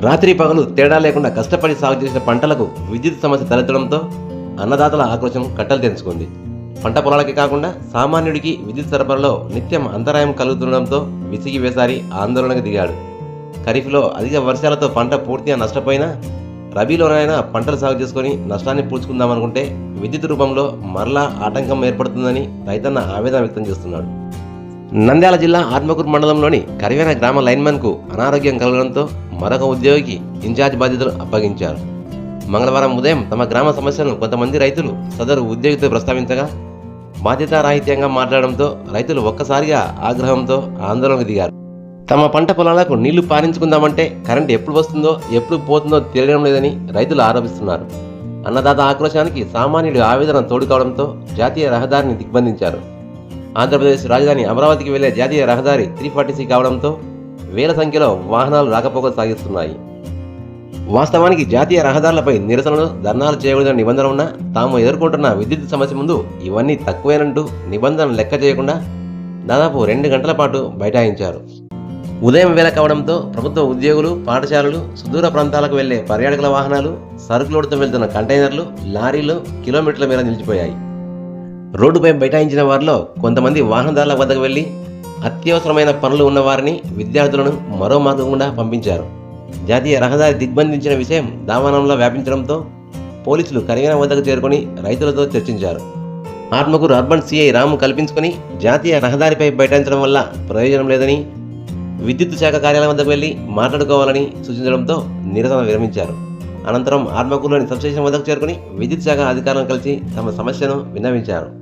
రాత్రి పగలు తేడా లేకుండా కష్టపడి సాగు చేసిన పంటలకు విద్యుత్ సమస్య తలెత్తడంతో అన్నదాతల ఆక్రోశం కట్టలు తెంచుకుంది పంట పొలాలకే కాకుండా సామాన్యుడికి విద్యుత్ సరఫరాలో నిత్యం అంతరాయం కలుగుతుండడంతో విసిగి వేసారి ఆందోళనకు దిగాడు. ఖరీఫ్లో అధిక వర్షాలతో పంట పూర్తిగా నష్టపోయినా రబీలోనైనా పంటలు సాగు చేసుకొని నష్టాన్ని పూడ్చుకుందామనుకుంటే విద్యుత్ రూపంలో మరలా ఆటంకం ఏర్పడుతుందని రైతన్న ఆవేదన వ్యక్తం చేస్తున్నాడు. నంద్యాల జిల్లా ఆత్మకూరు మండలంలోని కరివేన గ్రామ లైన్మెన్కు అనారోగ్యం కలగడంతో మరొక ఉద్యోగికి ఇన్ఛార్జ్ బాధ్యతలు అప్పగించారు. మంగళవారం ఉదయం తమ గ్రామ సమస్యలను కొంతమంది రైతులు సదరు ఉద్యోగితో ప్రస్తావించగా బాధ్యతారాహిత్యంగా మాట్లాడడంతో రైతులు ఒక్కసారిగా ఆగ్రహంతో ఆందోళనకు దిగారు. తమ పంట పొలాలకు నీళ్ళు పారించుకుందామంటే కరెంట్ ఎప్పుడు వస్తుందో ఎప్పుడు పోతుందో తెలియడం లేదని రైతులు ఆరోపిస్తున్నారు. అన్నదాత ఆక్రోశానికి సామాన్యుడి ఆవేదన తోడుకోవడంతో జాతీయ రహదారిని దిగ్బంధించారు. ఆంధ్రప్రదేశ్ రాజధాని అమరావతికి వెళ్ళే జాతీయ రహదారి త్రీ ఫార్టీ సి కావడంతో వేల సంఖ్యలో వాహనాలు రాకపోకలు సాగిస్తున్నాయి. వాస్తవానికి జాతీయ రహదారులపై నిరసనలు ధర్నాలు చేయకూడదని నిబంధన ఉన్నా తాము ఎదుర్కొంటున్న విద్యుత్ సమస్య ముందు ఇవన్నీ తక్కువేనంటూ నిబంధనలు లెక్క చేయకుండా దాదాపు రెండు గంటల పాటు బైఠాయించారు. ఉదయం వేళ కావడంతో ప్రభుత్వ ఉద్యోగులు పాఠశాలలు సుదూర ప్రాంతాలకు వెళ్ళే పర్యాటకుల వాహనాలు సరుకులోడుతో వెళ్తున్న కంటైనర్లు లారీలు కిలోమీటర్ల మేర నిలిచిపోయాయి. రోడ్డుపై బైఠాయించిన వారిలో కొంతమంది వాహనదారుల వద్దకు వెళ్ళి అత్యవసరమైన పనులు ఉన్న వారిని విద్యార్థులను మరో మార్గం గుండా పంపించారు. జాతీయ రహదారి దిగ్బంధించిన విషయం దావానంలో వ్యాపించడంతో పోలీసులు కరివేన వద్దకు చేరుకొని రైతులతో చర్చించారు. ఆత్మకూరు అర్బన్ సిఐ రాము కల్పించుకొని జాతీయ రహదారిపై బైఠాయించడం వల్ల ప్రయోజనం లేదని విద్యుత్ శాఖ కార్యాలయం వద్దకు వెళ్ళి మాట్లాడుకోవాలని సూచించడంతో నిరసన విరమించారు. అనంతరం ఆత్మకూరులోని సబ్స్టేషన్ వద్దకు చేరుకుని విద్యుత్ శాఖ అధికారులను కలిసి తమ సమస్యను విన్నవించారు.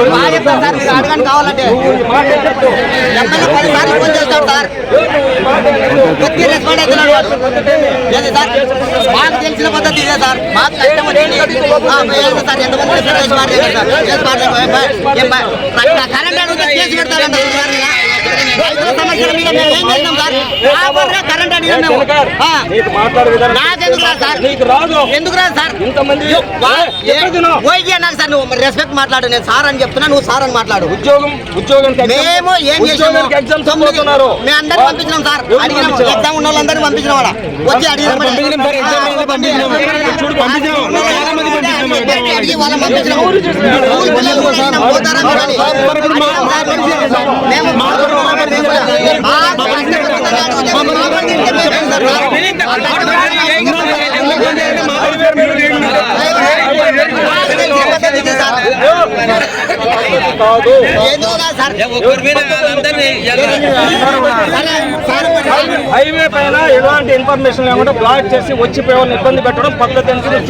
అడగండి కావాలంటే ఎమ్మెల్యే పదిసార్లు ఫోన్ సార్ రెస్పాండ్ అవుతున్నాడు ఏది సార్ మాకు తెలిసిన పద్ధతి ఇదే సార్ మాకు కష్టం వచ్చింది సార్ ఎంతమంది రెస్పాండ్ సార్ కరెంట్ అడిగితే కేసు పెడతారంట రైతుల సమస్యల మీద మేము ఏం చేసినాం సార్ కరెంట్ అడిగాం మేము ఆ. నాకెందుకు రాదు సార్ ఎందుకు రాదు సార్ ఇంతమంది ఓకే నాకు సార్ నువ్వు రెస్పెక్ట్ మాట్లాడు నేను సార్ అని చెప్తున్నా నువ్వు సార్ అని మాట్లాడు ఉద్యోగం ఉద్యోగం మేము ఏం చేసాము ఎగ్జామ్స్ తొమ్మిది- పోతున్నారు మేము అందరికి పంపించినాం సార్ ఎవరు అడిగినాం పంపించారు? ఎగ్జామ్ ఉన్న వాళ్ళందరినీ పంపించిన వచ్చి అడిగినాం పంపించినాం సార్, వాళ్ళని పంపించినాం. చూడు, పంపించినాం. చాలా మంది పంపించినాం. అడిగి వాళ్ళని పంపించినాం. పిల్లలు పోతారా మీరు అని. సార్? మేము మా పరిస్థితి- మా పరిస్థితి ఏంటి? మా కష్టపడుతున్న అడిగితే మా పరిస్థితి ఏంటి సార్? మా కష్టపడుతున్న పద్ధతి ఇది సార్. కాదు హైవే పైన ఎలాంటి ఇన్ఫర్మేషన్ లేకుండా బ్లాక్ చేసి వచ్చిపోయే వాళ్ళని ఇబ్బంది పెట్టడం పద్ధతి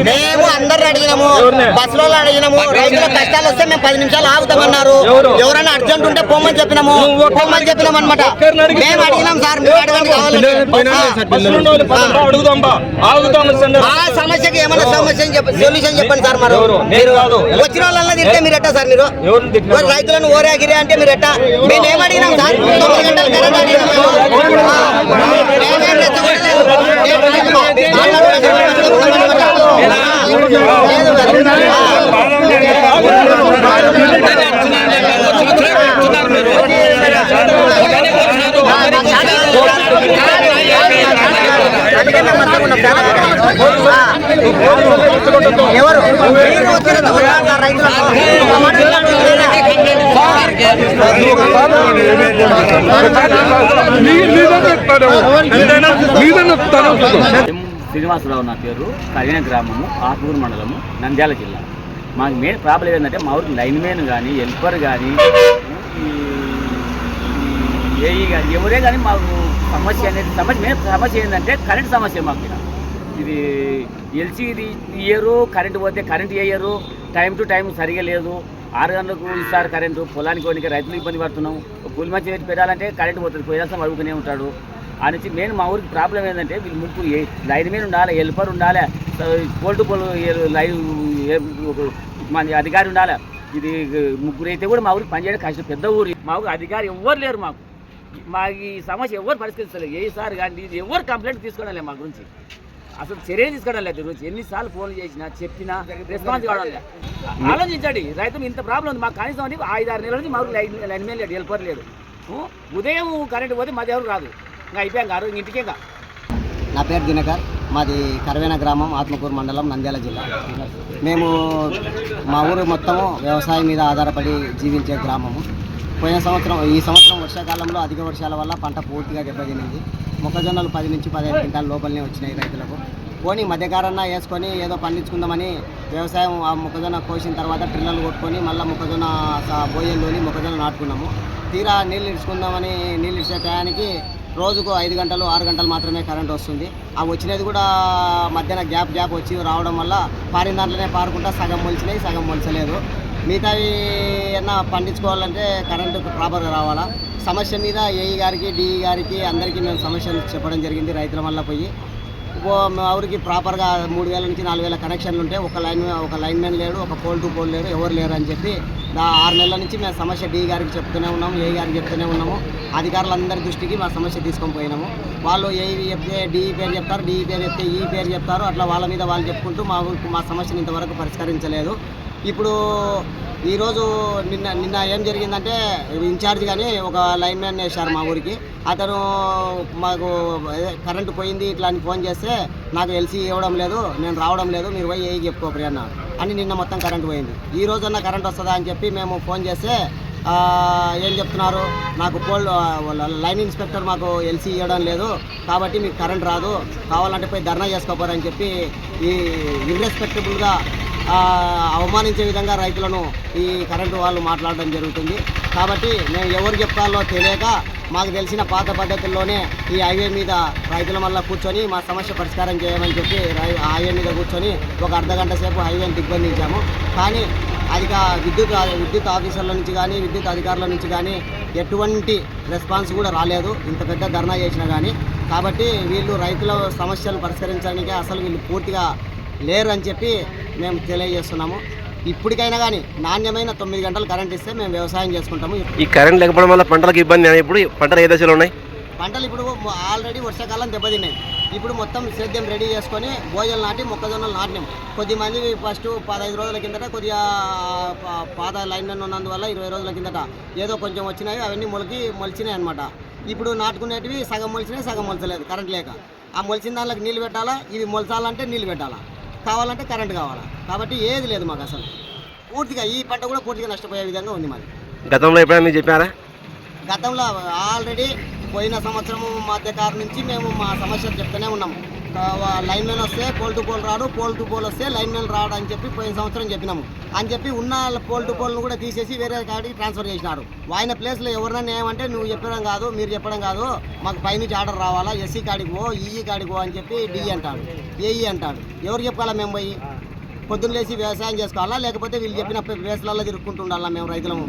మేము అందరు అడిగినాము ఎవరిని? బస్సులో అడిగినాము రైతుల కష్టాలు వస్తే మేము పది నిమిషాలు ఆగుతామన్నారు. ఎవరు? ఎవరైనా అర్జెంట్ ఉంటే పొమ్మని చెప్పినాము పొమ్మని చెప్పినాం అనమాట మేము అడిగినాం సార్ మీరు వాళ్ళు సమస్యకి ఏమైనా సమస్య సొల్యూషన్ చెప్పండి సార్ మరి. కాదు. వచ్చిన వాళ్ళని తింటే మీరు ఎట్టా సార్ మీరు? రైతులను ఓరే గిరే అంటే మీరు ఎట్టా? మేము ఏం అడిగినాం సార్? తొమ్మిది గంటల కరెంట్ అడిగినాం. మేము. ఆ, మేమేం ఎవరు? శ్రీనివాసరావు నా పేరు. కలిన గ్రామము ఆత్మూరు మండలము నంద్యాల జిల్లా. మాకు మెయిన్ ప్రాబ్లం ఏంటంటే మా ఊరికి లైన్ మ్యాన్ కానీ హెల్పర్ కానీ ఏఈ కానీ ఎవరే కానీ మాకు సమస్య అనేది సమస్య మెయిన్ సమస్య ఏంటంటే కరెంట్ సమస్య మాకు ఇక్కడ ఇది ఎల్సీది ఇయ్యరు కరెంటు పోతే కరెంటు వేయరు టైం టు టైం సరిగా లేదు. ఆరు గంటలకు ఇస్తారు కరెంటు పొలానికి పోనీకి రైతులు ఇబ్బంది పడుతున్నాం. కూలి మంచి రేటు పెట్టాలంటే కరెంటు పోతుంది పోయాల్సిన అడుగుతూనే ఉంటాడు. ఆ నుంచి మెయిన్ మా ఊరికి ప్రాబ్లం ఏంటంటే వీళ్ళు ముగ్గురు ఏ- లైన్ మీద ఉండాలి హెల్పర్ ఉండాలి పోల్టు పోల్ లైన్ మన అధికారి ఉండాలి. ఇది ముగ్గురు అయితే కూడా మా ఊరికి పనిచేయడం కష్టం పెద్ద ఊరు. మా ఊరికి అధికారి ఎవ్వరు లేరు మాకు. మాకు ఈ సమస్య ఎవరు పరిష్కరిస్తలేదు ఏ సార్ కానీ ఇది ఎవరు కంప్లైంట్ తీసుకోవడం లేదు మా గురించి. అసలు చర్య తీసుకోవడం లేదు. ఈరోజు ఎన్నిసార్లు ఫోన్ చేసినా చెప్పినా రెస్పాన్స్ కావడం లేదు. ఆలోచించండి. రైతు ఇంత ప్రాబ్లం ఉంది. మాకు కనీసం అంటే ఐదు ఆరు నెలల నుంచి మాకు లైన్ లైన్ మీద లేదు హెల్పర్ లేదు. ఊ, ఉదయం కరెంట్ పోతే మధ్య ఎవరు రాదు. ఇంకా అయిపోయాం గారు ఇంటికే నా పేరు దినకర్. మాది కరవేన గ్రామం ఆత్మకూరు మండలం నంద్యాల జిల్లా. మేము మా ఊరు మొత్తము వ్యవసాయం మీద ఆధారపడి జీవించే గ్రామము. పోయిన సంవత్సరం ఈ సంవత్సరం వర్షాకాలంలో అధిక వర్షాల వల్ల పంట పూర్తిగా దెబ్బతినింది. మొక్కజొన్నలు పది నుంచి పదిహేను క్వింటాల లోపలనే వచ్చినాయి రైతులకు. పోనీ మధ్యకారన్నా వేసుకొని ఏదో పండించుకుందామని వ్యవసాయం ఆ మొక్కజొన్న కోసిన తర్వాత ట్రిల్లర్లు కొట్టుకొని మళ్ళీ మొక్కజొన్న స- బోయల్లోని మొక్కజొన్న నాటుకున్నాము. తీరా నీళ్ళు ఇడ్చుకుందామని నీళ్ళు ఇచ్చే టయానికి రోజుకు ఐదు గంటలు ఆరు గంటలు మాత్రమే కరెంట్ వస్తుంది. ఆ వచ్చినది కూడా మధ్యాహ్న గ్యాప్ గ్యాప్ వచ్చి రావడం వల్ల పారిన దాంట్లోనే పారుకుంటా సగం మొలిచినాయి సగం మొలిచలేదు. మిగతావి ఏమన్నా పండించుకోవాలంటే కరెంటు ప్రాపర్గా రావాలా? సమస్య మీద ఏఈ గారికి డిఈ గారికి అందరికీ మేము సమస్యలు చెప్పడం జరిగింది రైతుల వల్ల పోయి. ఎవరికి మా ఊరికి ప్రాపర్గా మూడు వేల నుంచి నాలుగు వేల కనెక్షన్లు ఉంటే ఒక లైన్ ఒక లైన్ మ్యాన్ లేడు ఒక పోల్ టు పోల్ లేడు ఎవరు లేరు అని చెప్పి ఆరు నెలల నుంచి మేము సమస్య డి గారికి చెప్తూనే ఉన్నాము ఏ గారికి చెప్తూనే ఉన్నాము. అధికారులందరి దృష్టికి మా సమస్య తీసుకొని పోయినాము. వాళ్ళు ఏ చెప్తే డిఈ పేరు చెప్తారు డిఈ పేరు చెప్తే ఈ పేరు చెప్తారు అట్లా వాళ్ళ మీద వాళ్ళు చెప్పుకుంటూ మా మా సమస్యను ఇంతవరకు పరిష్కరించలేదు. ఇప్పుడు ఈరోజు నిన్న నిన్న ఏం జరిగిందంటే ఇన్ఛార్జ్ కానీ ఒక లైన్ మ్యాన్ వేశారు మా ఊరికి. అతను మాకు అదే కరెంటు పోయింది ఇట్లా అని ఫోన్ చేస్తే నాకు ఎల్సీ ఇవ్వడం లేదు నేను రావడం లేదు మీరు పోయి ఏ చెప్పుకోపరి అన్న అని నిన్న మొత్తం కరెంట్ పోయింది. ఈ రోజన్నా కరెంట్ వస్తుందా అని చెప్పి మేము ఫోన్ చేస్తే ఏం చెప్తున్నారు? నాకు పోల్ లైన్ ఇన్స్పెక్టర్ మాకు ఎల్సీ ఇవ్వడం లేదు కాబట్టి మీకు కరెంట్ రాదు కావాలంటే పోయి ధర్నా చేసుకోపోరని చెప్పి ఈ ఇర్రెస్పెక్టబుల్గా అవమానించే విధంగా రైతులను ఈ కరెంటు వాళ్ళు మాట్లాడడం జరుగుతుంది. కాబట్టి మేము ఎవరు చెప్తాలో తెలియక మాకు తెలిసిన పాత పద్ధతుల్లోనే ఈ హైవే మీద రైతుల వల్ల కూర్చొని మా సమస్య పరిష్కారం చేయమని చెప్పి రై- హైవే మీద కూర్చొని ఒక అర్ధ గంట సేపు హైవేని దిగ్బంధించాము. కానీ అధిక విద్యుత్ విద్యుత్ ఆఫీసర్ల నుంచి కానీ విద్యుత్ అధికారుల నుంచి కానీ ఎటువంటి రెస్పాన్స్ కూడా రాలేదు. ఇంత పెద్ద ధర్నా చేసినా కానీ. కాబట్టి వీళ్ళు రైతుల సమస్యలు పరిష్కరించడానికి అసలు వీళ్ళు పూర్తిగా లేరు అని చెప్పి మేము తెలియజేస్తున్నాము. ఇప్పటికైనా కానీ నాణ్యమైన తొమ్మిది గంటలు కరెంట్ ఇస్తే మేము వ్యవసాయం చేసుకుంటాము. ఈ కరెంట్ లేకపోవడం వల్ల పంటలకు ఇబ్బంది ఇప్పుడు? పంటలు ఏ దశలో ఉన్నాయి? పంటలు ఇప్పుడు ఆల్రెడీ వర్షాకాలం దెబ్బతిన్నాయి. ఇప్పుడు మొత్తం సేద్యం రెడీ చేసుకొని భోజనాలు నాటి మొక్కజొన్నలు నాటినాం. కొద్దిమంది ఫస్ట్ పదహైదు రోజుల కిందట కొద్దిగా పాత లైన్ ఉన్నందువల్ల ఇరవై రోజుల కిందట ఏదో కొంచెం వచ్చినాయి అవన్నీ మొలికి మొలిచినాయి అనమాట ఇప్పుడు నాటుకునేటివి సగం మొలిచినాయి సగం మొలచలేదు కరెంట్ లేక. ఆ మొలిచిన దాంట్లోకి నీళ్ళు పెట్టాలా? ఇవి మొలచాలంటే నీళ్ళు పెట్టాలా? కావాలంటే కరెంట్ కావాలా? కాబట్టి ఏది లేదు మాకు అసలు. పూర్తిగా ఈ పంట కూడా పూర్తిగా నష్టపోయే విధంగా ఉంది మాది. గతంలో ఎప్పుడైనా మీకు చెప్పారా? గతంలో ఆల్రెడీ పోయిన సంవత్సరం మధ్యకారు నుంచి మేము మా సమస్యలు చెప్తూనే ఉన్నాము. లైన్ మ్యాన్ వస్తే పోల్ టు పోల్ రాడు పోల్ టు పోల్ వస్తే లైన్ మ్యాన్ రాడు అని చెప్పి పోయిన సంవత్సరం చెప్పినాము. అని చెప్పి ఉన్న పోల్ టు పోల్ను కూడా తీసేసి వేరే కాడికి ట్రాన్స్ఫర్ చేసినాడు. ఆయన ప్లేస్లో ఎవరినైనా ఏమంటే నువ్వు చెప్పడం కాదు మీరు చెప్పడం కాదు మాకు పైనుంచి ఆర్డర్ రావాలా ఎస్సీ కాడికి పో ఈఈ కాడికి పో అని చెప్పి డి అంటాడు ఏఈ అంటాడు. ఎవరు చెప్పాలా మేము పోయి? పొద్దున్న లేచి వ్యవసాయం చేసుకోవాలా లేకపోతే వీళ్ళు చెప్పిన ప్లేస్లలో తిరుక్కుంటుండాలా మేము రైతులము?